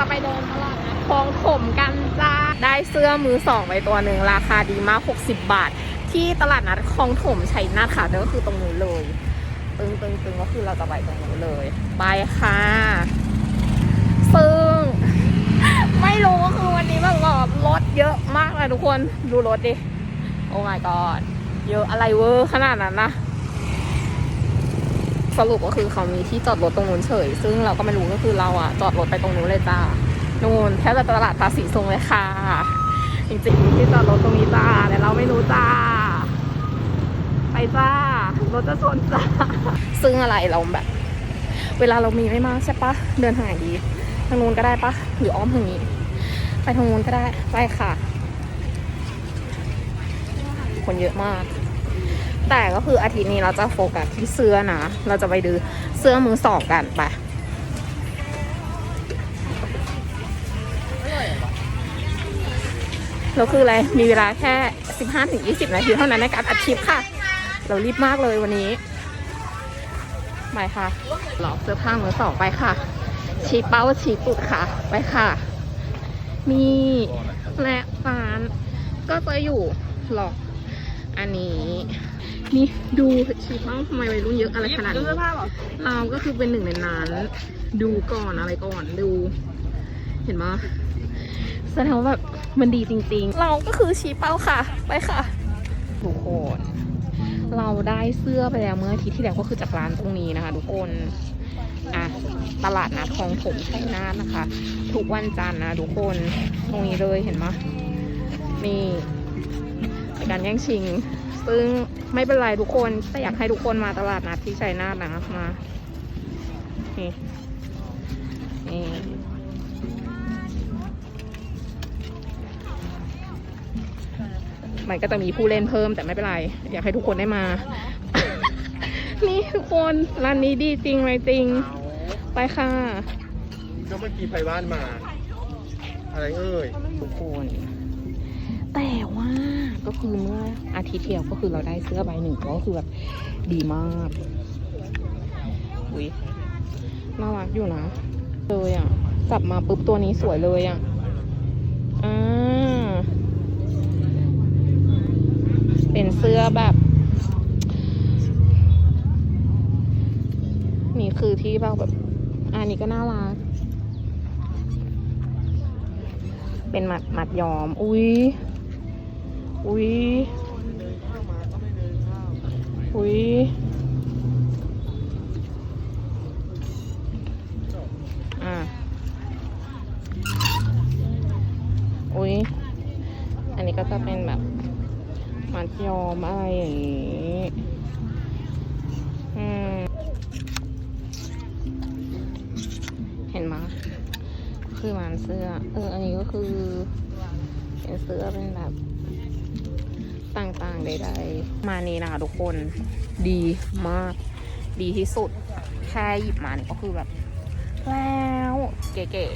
จะไปเดินตลาดนะคลองถมกันจ้า ได้เสื้อมือสองไปตัวหนึ่งราคาดีมาก 60 บาท ที่ตลาดนัดคลองถมชัยนาทค่ะนั่นก็คือตรงนู้นเลย ตึงตึงตึงก็คือเราจะไปตรงนู้นเลย ไปค่ะ ซึ่ง ไม่รู้ก็คือวันนี้แบบว่ารถเยอะมากเลยทุกคน ดูรถดิ โอ้ my god เยอะอะไรเวอร์ขนาดนั้นนะ สรุปก็คือเขามีที่จอดรถตรงนู้นเฉย ซึ่งเราก็ไม่รู้ก็คือเราอะจอดรถไปตรงนู้นเลยจ้านู่นแค่จะตลาดภาษีทรงเลยค่ะ จริงๆที่จอดรถตรงนี้จ้าแต่เราไม่รู้จ้า ไปจ้ารถจะชนจ้าซึ่งอะไรเราแบบ เวลาเรามีไม่มากใช่ปะเดินทางไหนดีทางนู้นก็ได้ปะหรืออ้อมทางนี้ ไปทางนู้นก็ได้ไปค่ะ คนเยอะมาก แต่ก็คืออาทิตย์นี้เราจะโฟกัสที่เสื้อนะ เราจะไปดูเสื้อมือสองกันไปเราคืออะไร มีเวลาแค่ 15-20 นาทีเท่านั้นในการอัดคลิปค่ะ เรารีบมากเลยวันนี้ไปค่ะ หลอกเสื้อผ้ามือสองไปค่ะ ชีเป้าชี้ตุดค่ะ ไปค่ะ มีและร้านก็จะอยู่หลอกอันนี้ นี่ดูชี้เป้าทำไมวัยรุ่นเยอะอะไรขนาดนี้เราก็คือเป็นหนึ่งในนั้นดูก่อนอะไรก่อนดู เห็นไหมยแสดงว่าแบบมันดีจริง ๆ เราก็คือชี้เป้าค่ะ ไปค่ะทุกคนเราได้เสื้อไปแล้วเมื่ออาทิตย์ที่แล้วก็คือจากร้านตรงนี้นะคะทุกคนอะตลาดนัดคลองถมชัยนาทนะคะ ทุกวันจันทร์นะทุกคนตรงนี้เลยเห็นไหมยนี่เป็นการแย่งชิง ซึ่ง ไม่เป็นไรทุกคนแต่อยากให้ทุกคนมาตลาดนัดที่ชัยนาทนะมานี่นี่มันก็จะมีผู้เล่นเพิ่มแต่ไม่เป็นไร อยากให้ทุกคนได้มา นี่ทุกคนร้านนี้ดีจริงเลยจริง ไปค่ะก็เมื่อกี้ไปบ้านมา อะไรเอ่ยทุกคนแต่ว่า ก็คือเมื่ออาทิตย์เที่แล้วก็คือเราได้เสื้อใบหนึ่งก็คือแบบดีมากอุ้ยน่ารักอยู่นะเลยอะจับมาปุ๊บตัวนี้สวยเลยอะอ่าเป็นเสื้อแบบ นี่คือที่เราแบบอันนี้ก็น่ารักเป็นหมัดหมัดยอม อุ้ย อุ้ยอุ้ยอะอุ้ยอันนี้ก็จะเป็นแบบมัดยอมอะไรอย่างนี้เห็นไหมยคือมันเสื้อ เออ อันนี้ก็คือเป็นเสื้อเป็นแบบ ต่างๆใดๆมานี้นะคะทุกคนดีมาก ดีที่สุด แค่หยิบมานี่ก็คือแบบ แล้วเก๋